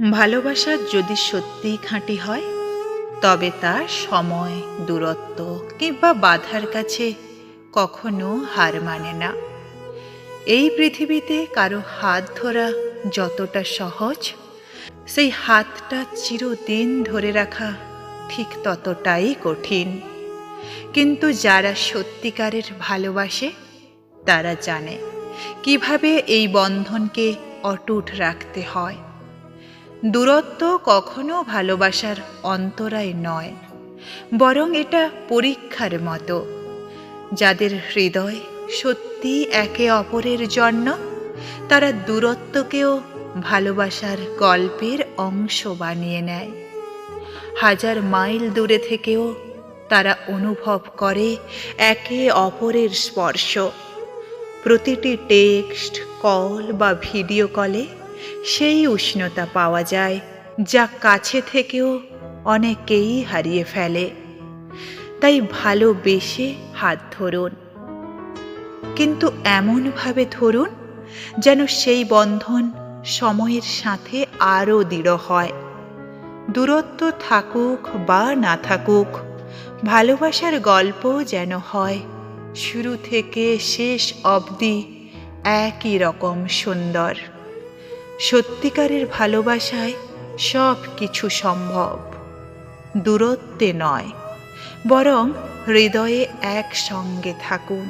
ভালোবাসা যদি সত্যিই খাঁটি হয়, তবে তা সময়, দূরত্ব কিংবা বাধার কাছে কখনো হার মানে না। এই পৃথিবীতে কারও হাত ধরা যতটা সহজ, সেই হাতটা চিরদিন ধরে রাখা ঠিক ততটাই কঠিন। কিন্তু যারা সত্যিকারের ভালোবাসে, তারা জানে কীভাবে এই বন্ধনকে অটুট রাখতে হয়। দূরত্ব কখনো ভালোবাসার অন্তরায় নয়, বরং এটা পরীক্ষার মতো। যাদের হৃদয় সত্যি একে অপরের জন্য, তারা দূরত্বকেও ভালোবাসার গল্পের অংশ বানিয়ে নেয়। হাজার মাইল দূরে থেকেও তারা অনুভব করে একে অপরের স্পর্শ। প্রতিটি টেক্সট, কল বা ভিডিও কলে সেই উষ্ণতা পাওয়া যায় যা কাছে থেকেও অনেকেই হারিয়ে ফেলে। তাই ভালোবেসে হাত ধরুন। কিন্তু এমনভাবে ধরুন যেন সেই বন্ধন সময়ের সাথে আরও দৃঢ় হয়। দূরত্ব থাকুক বা না থাকুক, ভালোবাসার গল্প যেন হয়। শুরু থেকে শেষ অবধি একই রকম সুন্দর। সত্যিকারের ভালোবাসায় সব কিছু সম্ভব। দূরত্বে নয় বরং হৃদয়ে একসঙ্গে থাকুন।